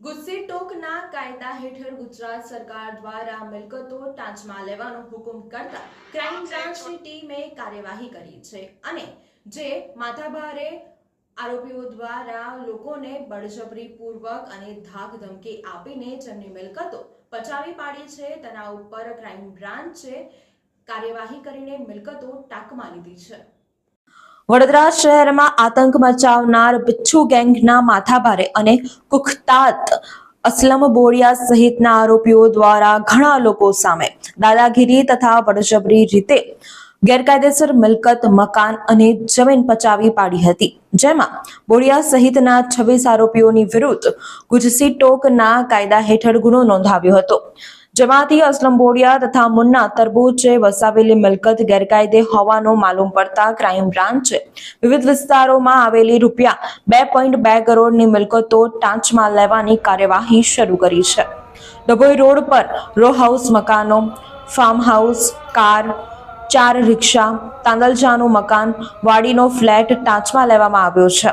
ગુસ્સી ટોકના કાયદા હેઠળ ગુજરાત સરકાર દ્વારા મિલકતો ટાંચમાં લેવાનો હુકમ કરતા ક્રાઇમ બ્રાન્ચની ટીમે કાર્યવાહી કરી છે અને જે માથાભારે આરોપીઓ દ્વારા લોકોને બળજબરીપૂર્વક અને ધાક ધમકી આપીને જેમની મિલકતો પચાવી પાડી છે તેના ઉપર ક્રાઇમ બ્રાન્ચે કાર્યવાહી કરીને મિલકતો ટાંકમાં લીધી છે. વડોદરા શહેરમાં આતંક મચાવનાર બિચ્છુ ગેંગના માથાભારે અને કુખ્તાત અસલમ બોડિયા સહિતના આરોપીઓ દ્વારા ઘણા લોકો સામે દાદાગીરી તથા બળજબરી રીતે ગેરકાયદેસર મિલકત, મકાન અને જમીન પચાવી પાડી હતી. જેમાં બોડિયા સહિતના છવ્વીસ આરોપીઓની વિરુદ્ધ ગુજસી ટોકના કાયદા હેઠળ ગુનો નોંધાવ્યો હતો. જેમાંથી અસલમ બોડિયા તથા મુન્ના તરબૂચે વસાવેલી મિલકત ગેરકાયદે હોવાનો માલુમ પડતા ક્રાઇમ બ્રાન્ચે વિવિધ વિસ્તારોમાં આવેલી રૂપિયા બે પોઈન્ટ બે કરોડની મિલકતો ટાંચમાં લેવાની કાર્યવાહી શરૂ કરી છે. ડભોઈ રોડ પર રો હાઉસ મકાનો, ફાર્મ હાઉસ, કાર, ચાર રિક્ષા, તાંદલજાનું મકાન, વાડીનો ફ્લેટ ટાંચમાં લેવામાં આવ્યો છે.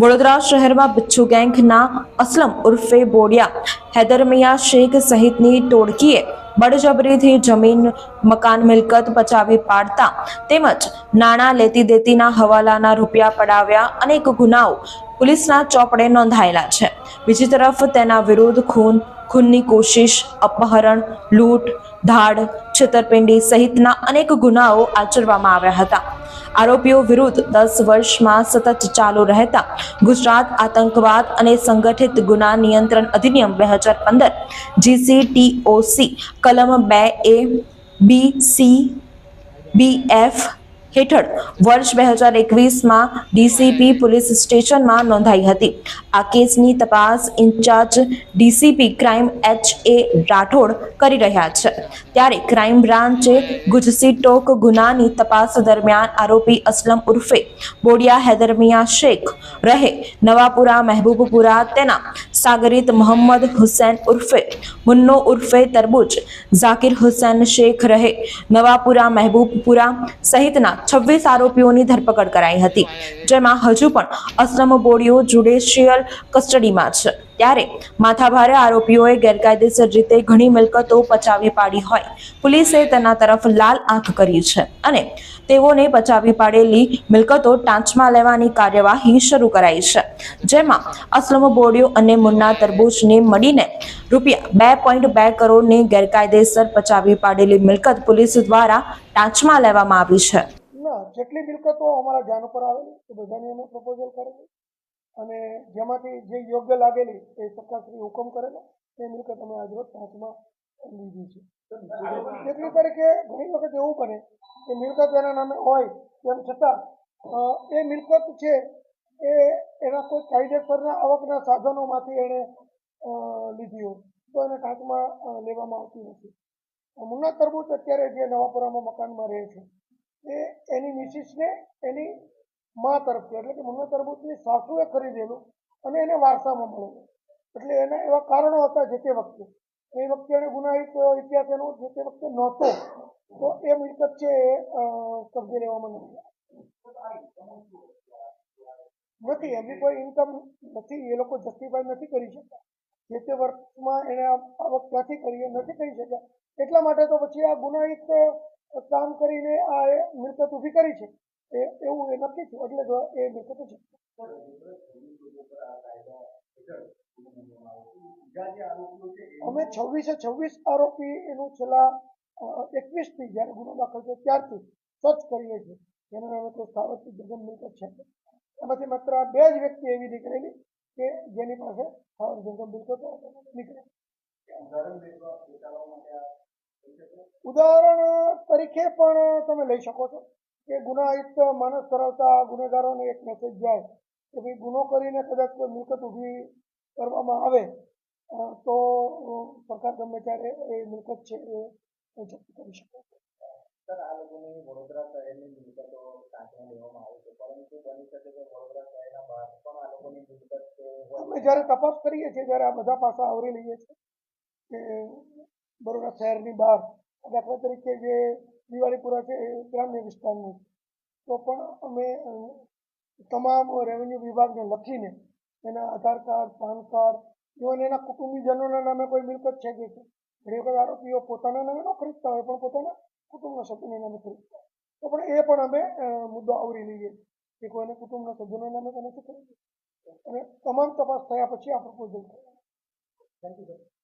વડોદરા શહેરમાં બિચ્છુ ગેંગના અસલમ ઉર્ફે બોડિયા હૈદરમિયા શેખ સહિતની ટોળકીએ બળજબરીથી જમીન, મકાન મિલકત પચાવી પાડતા તેમજ નાણાં લેતી દેતીના હવાલાના રૂપિયા પડાવ્યા અનેક ગુનાઓ પોલીસના ચોપડે નોંધાયેલા છે. બીજી તરફ તેના વિરુદ્ધ ખૂન, ખૂનની કોશિશ, અપહરણ, લૂંટ, ધાડ, છેતરપિંડી સહિતના અનેક ગુનાઓ આચરવામાં આવ્યા હતા. આરોપીઓ વિરુદ્ધ દસ વર્ષમાં સતત ચાલુ રહેતા ગુજરાત આતંકવાદ અને સંગઠિત ગુના નિયંત્રણ અધિનિયમ બે હજાર પંદર, જીસીટીઓસી, કલમ બે એ, બી સી, બી એફ હેઠળ વર્ષ બે હજાર એકવીસમાં ડીસીપી પોલીસ સ્ટેશનમાં નોંધાઈ હતી. આ કેસની તપાસ incharge DCP crime H A Rathod કરી રહ્યા છે. ત્યારે ક્રાઇમ બ્રાન્ચે ગુજસી ટોક ગુનાની તપાસ દરમિયાન આરોપી અસલમ ઉર્ફે બોડિયા હૈદરમિયા શેખ રહે નવાપુરા મહેબૂબપુરા તેના સાગરીત મોહમ્મદ હુસૈન ઉર્ફે, મુન્નો ઉર્ફે તરબૂચ, ઝાકિર હુસૈન શેખ રહે, નવાપુરા મહેબૂબપુરા સહિતના છવ્વીસ આરોપીઓની ધરપકડ કરાઈ હતી, જેમાં હજુ પણ અસલમ બોડીઓ જ્યુડિશિયલ કસ્ટડીમાં છે. ત્યારે માથાભારે આરોપીઓએ ગેરકાયદેસર રીતે ઘણી મિલકતો પચાવી પાડી હોય. પોલીસે તેના તરફ લાલ આંખ કરી છે અને તેઓને પચાવી પાડેલી મિલકતો ટાંચમાં લેવાની કાર્યવાહી શરૂ કરાઈ છે. જેમાં અસલમ બોડીઓ અને મુન્ના તરબૂચને મળીને રૂપિયા બે પોઈન્ટ બે કરોડની ગેરકાયદેસર પચાવી પાડેલી મિલકત પોલીસ દ્વારા ટાંચમાં લેવામાં આવી છે. ના, જેટલી મિલકતો અમારા ધ્યાન ઉપર આવેલી બધાની અમે પ્રપોઝલ કરેલી. અને જેમાંથી જે યોગ્ય લાગેલી એ સરકારશ્રી હુકમ કરેલો એ મિલકત અમે આજરોજ પાંચમાં લીધી છે. દાખલા તરીકે ઘણી વખત એવું બને કે મિલકત એના નામે હોય, તેમ છતાં એ મિલકત છે, એ એના કોઈ કાયદેસરના આવકના સાધનોમાંથી એણે લીધી હોય, તો એને ટાંચમાં લેવામાં આવતી નથી. મુન્ના તરબૂચ અત્યારે જે નવાપુરામાં મકાનમાં રહે છે, એ એની મિસિસને એની મા તરફથી, એટલે કે મમ્મી તરબૂચની સાસુએ ખરીદેલું અને એને વારસામાં મળેલું એટલે એના એવા કારણો હતા જે તે વખતે. એ વખતે એને ગુનાહિત ઇતિહાસ એનો જે તે વખતે નહોતો. તો એ મિલકત છે એ કબજે લેવામાં નથી નથી એમની કોઈ ઇન્કમ નથી, એ લોકો જસ્ટિફાઈ નથી કરી શકતા જે તે વર્ષમાં એને આવક ક્યાંથી કરી નથી કરી શક્યા. એટલા માટે તો પછી આ ગુનાહિત કામ કરીને આ મિલકત ઊભી કરી છે. એ, એવું એ નક્કી થયું. એટલે જો એ મિલકત છે. અમે છવ્વીસે છવ્વીસ આરોપી એનું છેલ્લા એકવીસથી જયારે ગુનો દાખલ થયો ત્યારથી સર્ચ કરીએ છીએ. જેના નામે કોઈ સાવચી જગન મિલકત છે. એમાંથી માત્ર બે જ વ્યક્તિ એવી નીકળેલી કે જેની પાસે સાવર જંગમ મિલકત નીકળે. ઉદાહરણ તરીકે પણ તમે લઈ શકો છો. કે ગુનાહિત માનસ ધરાવતા ગુનેગારોને એક મેસેજ જાય કે ભાઈ ગુનો કરીને કદાચ કોઈ મિલકત ઊભી કરવામાં આવે તો સરકાર ગમે ત્યારે એ મિલકત છે એ જપ્ત કરી શકે. સર આ લોકોની વડોદરા શહેરની મિલકતો લેવામાં આવે છે પરંતુ બની શકે કે વડોદરા શહેરના બહાર પણ આ લોકોની મિલકત અમે જ્યારે તપાસ કરીએ છીએ ત્યારે આ બધા પાસા આવરી લઈએ છીએ કે બરોડા શહેરની બહાર દાખલા તરીકે જે દિવાળીપુરા છે એ ગ્રામ્ય વિસ્તારનું. તો પણ અમે તમામ રેવન્યુ વિભાગને લખીને એના Aadhaar card, PAN card even એના કુટુંબીજનોના નામે કોઈ મિલકત છે કે ઘણી વખત આરોપીઓ પોતાના નામે ન ખરીદતા હોય પણ પોતાના કુટુંબના સભ્યોના નામે ખરીદતા તો પણ એ પણ અમે મુદ્દો આવરી લઈએ કે કોઈને કુટુંબના સભ્યોના નામે તો નથી ખરીદ્યું? અને તમામ તપાસ થયા પછી આ પ્રપોઝલ થાય. Thank you sir